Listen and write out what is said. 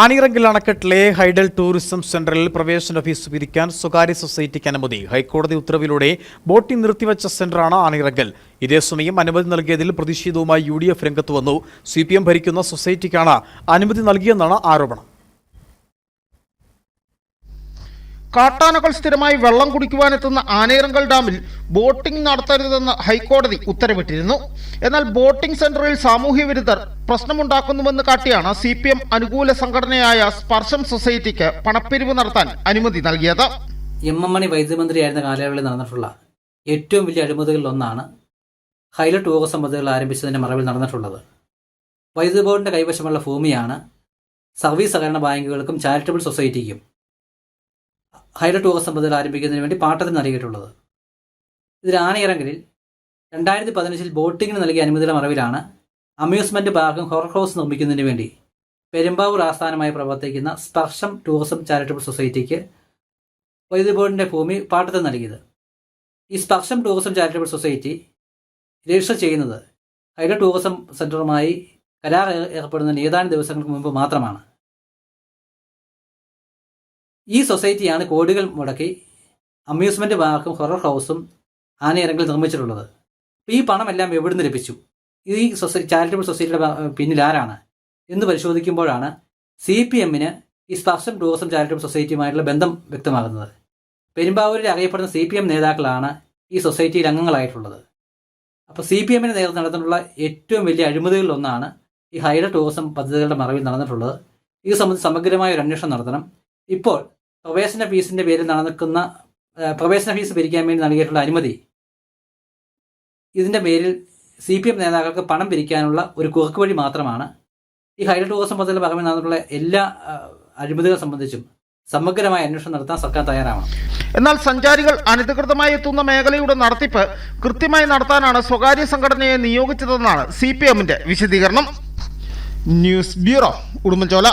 ആണിറങ്കിൽ അണക്കെട്ടിലെ hydel tourism സെന്ററിൽ പ്രവേശന ഫീസ് പിരിക്കാൻ സ്വകാര്യ സൊസൈറ്റിക്ക് അനുമതി. ഹൈക്കോടതി ഉത്തരവിലൂടെ ബോട്ടിംഗ് നിർത്തിവച്ച സെന്ററാണ് ആണിറങ്കൽ ഇതേസമയം അനുമതി നൽകിയതിൽ പ്രതിഷേധവുമായി യു ഡി എഫ് രംഗത്ത് വന്നു. സി ഭരിക്കുന്ന സൊസൈറ്റിക്കാണ് അനുമതി നൽകിയെന്നാണ് ആരോപണം. കാട്ടാനകൾ സ്ഥിരമായി വെള്ളം കുടിക്കുവാനെത്തുന്ന ആനേരങ്കൽ ഡാമിൽ ബോട്ടിംഗ് നടത്തരുതെന്ന് ഹൈക്കോടതി ഉത്തരവിട്ടിരുന്നു. എന്നാൽ ബോട്ടിംഗ് സെന്ററിൽ സാമൂഹ്യ വിരുദ്ധർ പ്രശ്നമുണ്ടാക്കുന്നുവെന്ന് കാട്ടിയാണ് സി പി എം അനുകൂല സംഘടനയായ സ്പർശം സൊസൈറ്റിക്ക് പണപ്പിരിവ് നടത്താൻ അനുമതി നൽകിയത്. എം എം മണി മന്ത്രിയായിരുന്ന കാലയളവിൽ നടന്നിട്ടുള്ള ഏറ്റവും വലിയ അഴിമതികളിൽ ഒന്നാണ് ഹൈലൈറ്റ് ടൂറിസം പദ്ധതികൾ ആരംഭിച്ചതിന്റെ മറവിൽ നടന്നിട്ടുള്ളത്. വൈദ്യുതി ബോർഡിന്റെ കൈവശമുള്ള ഭൂമിയാണ് സർവീസ് സഹകരണ ബാങ്കുകൾക്കും ചാരിറ്റബിൾ സൊസൈറ്റിക്കും ഹൈലൈറ്റ് ടൂറിസം പദ്ധതികൾ ആരംഭിക്കുന്നതിന് വേണ്ടി പാട്ടത്തിന് നൽകിയിട്ടുള്ളത്. ഇതിൽ ആനയിറങ്കലിൽ രണ്ടായിരത്തി പതിനഞ്ചിൽ ബോട്ടിങ്ങിന് നൽകിയ അനുമതിയുടെ മറവിലാണ് അമ്യൂസ്മെന്റ് പാർക്കും ഹൊറർ ഹൗസ് നിർമ്മിക്കുന്നതിന് വേണ്ടി പെരുമ്പാവൂർ ആസ്ഥാനമായി പ്രവർത്തിക്കുന്ന സ്പർശം ടൂറിസം ചാരിറ്റബിൾ സൊസൈറ്റിക്ക് വൈദ്യുതി ബോർഡിന്റെ ഭൂമി പാട്ടത്തിന് നൽകിയത്. ഈ സ്പർശം ടൂറിസം ചാരിറ്റബിൾ സൊസൈറ്റി രജിസ്റ്റർ ചെയ്യുന്നത് ഹൈഡ ടൂറിസം സെന്ററുമായി കരാർ ഏർപ്പെടുന്ന ഏതാനും ദിവസങ്ങൾക്ക് മുമ്പ് മാത്രമാണ്. ഈ സൊസൈറ്റിയാണ് കോടികൾ മുടക്കി അമ്യൂസ്മെന്റ് പാർക്കും ഹൊറർ ഹൗസും ആനയിറങ്കിൽ നിർമ്മിച്ചിട്ടുള്ളത്. ഈ പണമെല്ലാം എവിടുന്ന് ലഭിച്ചു? ഈ സൊസൈ ചാരിറ്റബിൾ സൊസൈറ്റിയുടെ പിന്നിൽ ആരാണ്? എന്ന് പരിശോധിക്കുമ്പോഴാണ് സി പി എമ്മിന് ഈ സ്പർശം ടൂറിസം ചാരിറ്റബിൾ സൊസൈറ്റിയുമായിട്ടുള്ള ബന്ധം വ്യക്തമാകുന്നത്. പെരുമ്പാവൂരിൽ അറിയപ്പെടുന്ന സി പി എം നേതാക്കളാണ് ഈ സൊസൈറ്റിയിൽ അംഗങ്ങളായിട്ടുള്ളത്. അപ്പോൾ സി പി എമ്മിന് നേതൃത്വം നടന്നിട്ടുള്ള ഏറ്റവും വലിയ അഴിമതികളിലൊന്നാണ് ഈ ഹൈഡ ടൂറിസം പദ്ധതികളുടെ മറവിൽ നടന്നിട്ടുള്ളത്. ഇത് സംബന്ധിച്ച് സമഗ്രമായ ഒരു അന്വേഷണം നടത്തണം. ഇപ്പോൾ പ്രവേശന ഫീസിന്റെ പേരിൽ നടക്കുന്ന പ്രവേശന ഫീസ് പിരിക്കാൻ വേണ്ടി നൽകിയിട്ടുള്ള അനുമതി. ഇതിന്റെ പേരിൽ സി പി എം നേതാക്കൾക്ക് പണം പിരിക്കാനുള്ള ഒരു കുറുക്ക് വഴി മാത്രമാണ് ഈ ഹൈഡൽ ടൂറിസം പദ്ധതിയിൽ ഭാഗമായി നടന്നിട്ടുള്ള എല്ലാ അഴിമതികളെ സംബന്ധിച്ചും സമഗ്രമായ അന്വേഷണം നടത്താൻ സർക്കാർ തയ്യാറാവണം. എന്നാൽ സഞ്ചാരികൾ അനധികൃതമായി എത്തുന്ന മേഖലയുടെ നടത്തിപ്പ് കൃത്യമായി നടത്താനാണ് സ്വകാര്യ സംഘടനയെ നിയോഗിച്ചതെന്നാണ് സി പി എമ്മിന്റെ വിശദീകരണം. News bureau Udumbanchola.